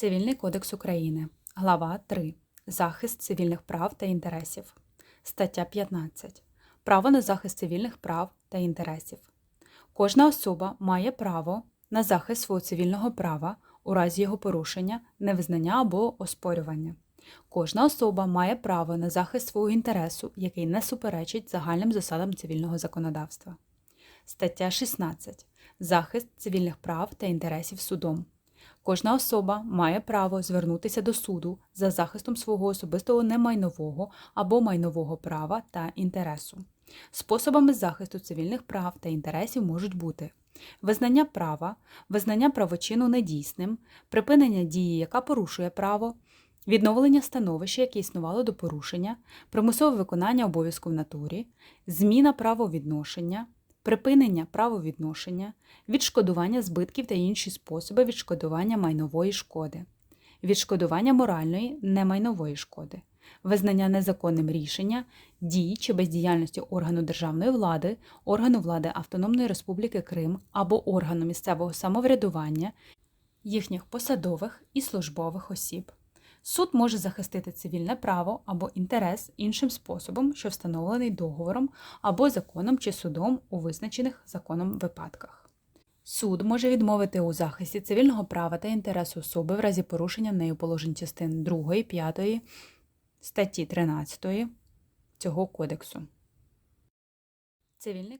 Цивільний кодекс України. Глава 3. Захист цивільних прав та інтересів. Стаття 15. Право на захист цивільних прав та інтересів. Кожна особа має право на захист свого цивільного права у разі його порушення, невизнання або оспорювання. Кожна особа має право на захист свого інтересу, який не суперечить загальним засадам цивільного законодавства. Стаття 16. Захист цивільних прав та інтересів судом. Кожна особа має право звернутися до суду за захистом свого особистого немайнового або майнового права та інтересу. Способами захисту цивільних прав та інтересів можуть бути визнання права, визнання правочину недійсним, припинення дії, яка порушує право, відновлення становища, яке існувало до порушення, примусове виконання обов'язку в натурі, зміна правовідношення, припинення правовідношення, відшкодування збитків та інші способи відшкодування майнової шкоди, відшкодування моральної немайнової шкоди, визнання незаконним рішення, дій чи бездіяльності органу державної влади, органу влади Автономної Республіки Крим або органу місцевого самоврядування, їхніх посадових і службових осіб. Суд може захистити цивільне право або інтерес іншим способом, що встановлений договором або законом чи судом у визначених законом випадках. Суд може відмовити у захисті цивільного права та інтересу особи в разі порушення нею положень частин 2, 5 статті 13 цього кодексу. Цивільний